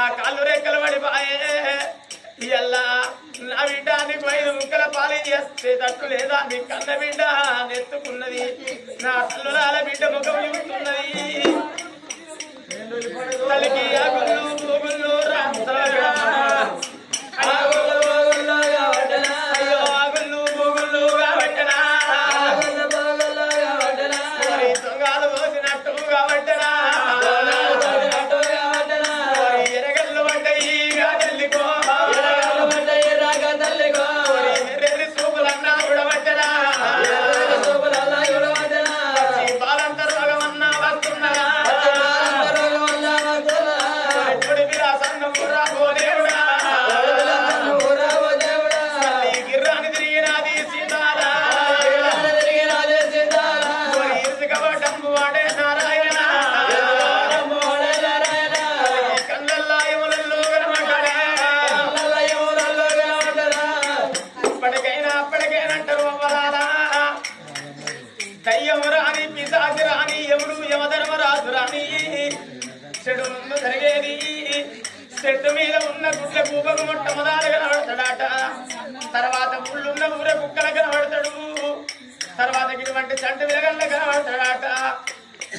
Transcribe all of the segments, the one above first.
రెక్కలు పడిపోయే. ఇయ్యల్లా నా బిడ్డ నీకు ఐదు ముక్కల పాలు చేస్తే తట్టు లేదా? నీ కన్న బిడ్డ నెత్తుకున్నది. నా తల్లులాల బిడ్డ ముఖం చూస్తున్నది తల్లికి ఆగుళ్ళు ఉన్న గుడ్ల కూపకు మొట్టమొదలు కనబడతాడట. తర్వాత ముళ్ళున్న ఊర కుక్కల కనబడతాడు. తర్వాత ఇటువంటి చంటి విలగండ కనబడతాడట.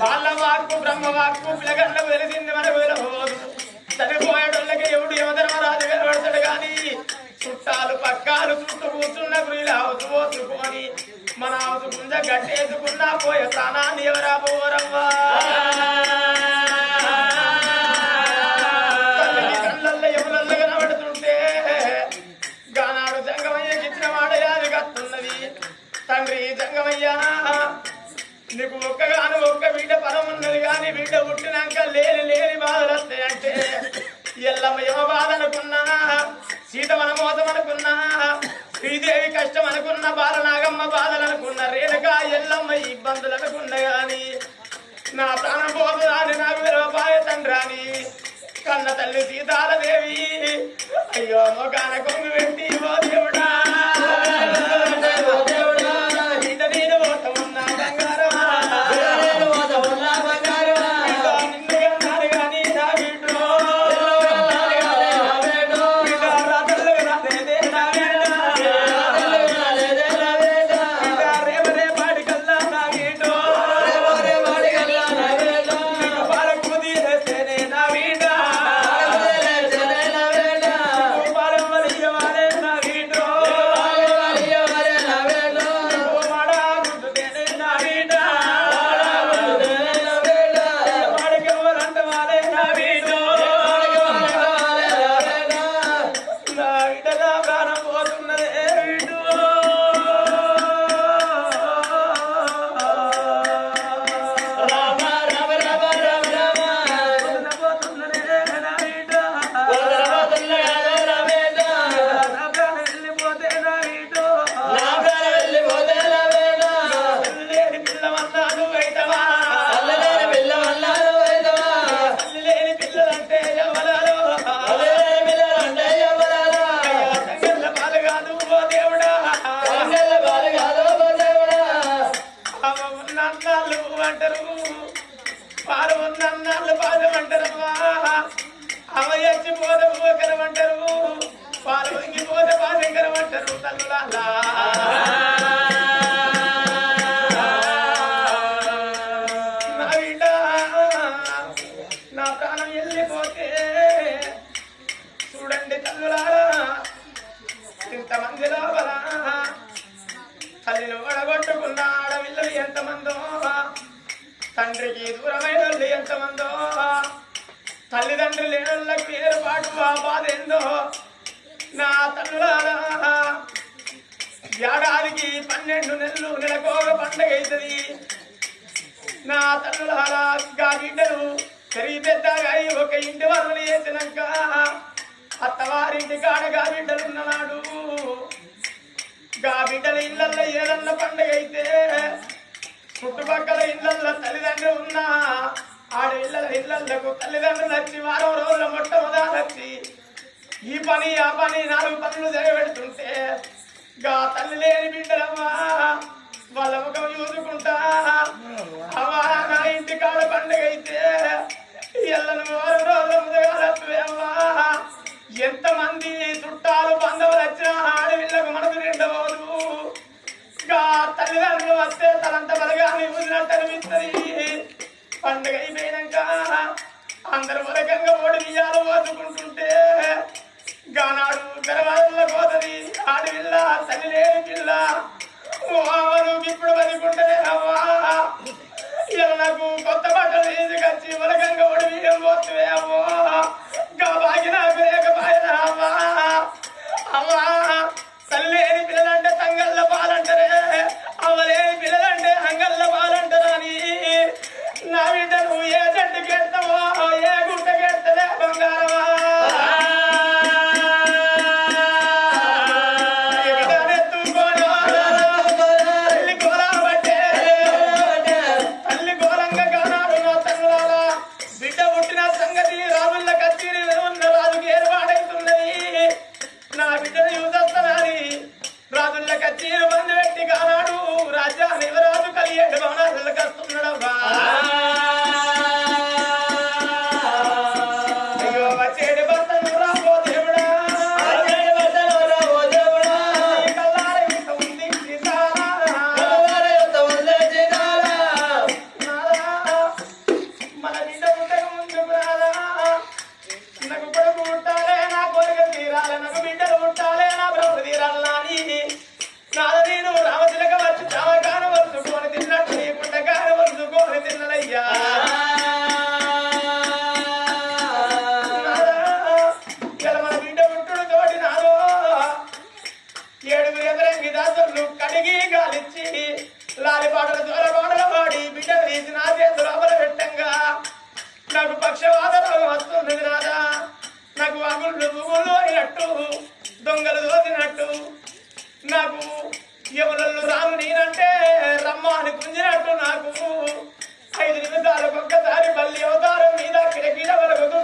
బాల వాక్కు బ్రహ్మ వాక్కు పిలగండ్లకు తెలిసింది మన వెళ్ళబోదు చనిపోయేటోళ్ళకి ఎవడు యమధర్మరాజు కనబడతాడు కానీ చుట్టాలు పక్కాలు చుట్టూ కూర్చున్న గురిలా అవసు పోసుకొని మన అవసు గుంజ గట్టేసుకున్నా పోయే స్థానాన్ని ఎవరా పోరవ్వా? నీకు ఒక్కగాను ఒక్క బిడ్డ పదం ఉన్నది కానీ బిడ్డ పుట్టినాక లేని లేని బాధలు వస్తాయంటే ఎల్లమ్మ యమ బాధ అనుకున్నా సీత మన మోసం అనుకున్నా శ్రీదేవి కష్టం అనుకున్న బాలనాగమ్మ బాధలు అనుకున్న రేణుక ఎల్లమ్మ ఇబ్బందులు అనుకున్న గాని నా ప్రాణం పోతుందని నాకు విరవపాయ తండ్రాని కన్న తల్లి సీతాలదేవి అయ్యో మొగాన కొంగు పెట్టి అంటారు పాలు ఉన్న అన్నాళ్ళు పాదం అంటారమ్మా అమ్మ ఎచ్చిపోతే పోకరం అంటారు పాలు వంగిపోతే పాలెంకరం అంటారు తల్లులాలా ఎంతమంది లోపల తల్లిని ఓడగొట్టుకున్న ఆడపిల్లలు ఎంతమందో తండ్రికి దూరమైన వాళ్ళు ఎంతమందో తల్లిదండ్రులు లేనుళ్ళ పేరు పాటు ఆ బాధ ఏందో. నా తల్లులారా ఏడాదికి పన్నెండు నెలలు నెలకోగ పండగ అవుతుంది నా తల్లులారా గా బిడ్డలు పెరిగి పెద్దగా అయి ఒక ఇంటి వరలు చేసినాక అత్తవారింటి కాడగా బిడ్డలు ఉన్ననాడు. గా బిడ్డల ఇళ్ళల్లో ఏదన్నా చుట్టుపక్కల ఇళ్ళల్లో తల్లిదండ్రులు ఉన్నా ఆడ ఇళ్ళ ఇళ్ళకు తల్లిదండ్రులు వచ్చి వారం రోజుల మొట్టమొదలు ఈ పని ఆ పని నాలుగు పనులు జరగబెడుతుంటే గా తల్లి లేని బిడ్డలమ్మా వాళ్ళ ముఖం చూసుకుంటా అమ్మా నా ఇంటి కాడ పండుగ అయితే తనమిస్తుంది పండుగ అయిపోయినాక అందరు వరకంగా ఓడి బియ్యాలు పోసుకుంటుంటే గానాడు గర్వాలలో పోతుంది. ఆడపిల్ల తల్లి లేని పిల్ల ఇప్పుడు బతికుంటే అవ్వా ఇలా నాకు కొత్త బట్టలు తీసుకొచ్చి వరకంగా ఓడి బియ్యం పోతువే అవ్వా నాకు పక్షవాత వస్తుంది వస్తున్నది రాదా నాకు అగుళ్ళు గుగులు అయినట్టు దొంగలు దోచినట్టు నాకు ఎవరు రాము నేనంటే రమ్మ అని గుంజినట్టు నాకు. ఐదు నిమిషాలు ఒక్కసారి బల్లి అవతారం మీద కిరకీల వరకు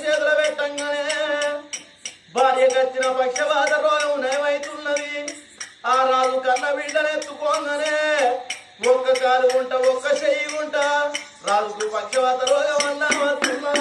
చేతుల పెట్టంగానే భార్యకు వచ్చిన పక్షవాత రోగం నయమైతున్నది. ఆ రాజు కన్న బిడ్డలెత్తుకోగానే ఒక్క కాలు ఉంట ఒక్క చెయ్యి ఉంట రాజుకు పక్షవాత రోగం అన్నా వస్తున్నా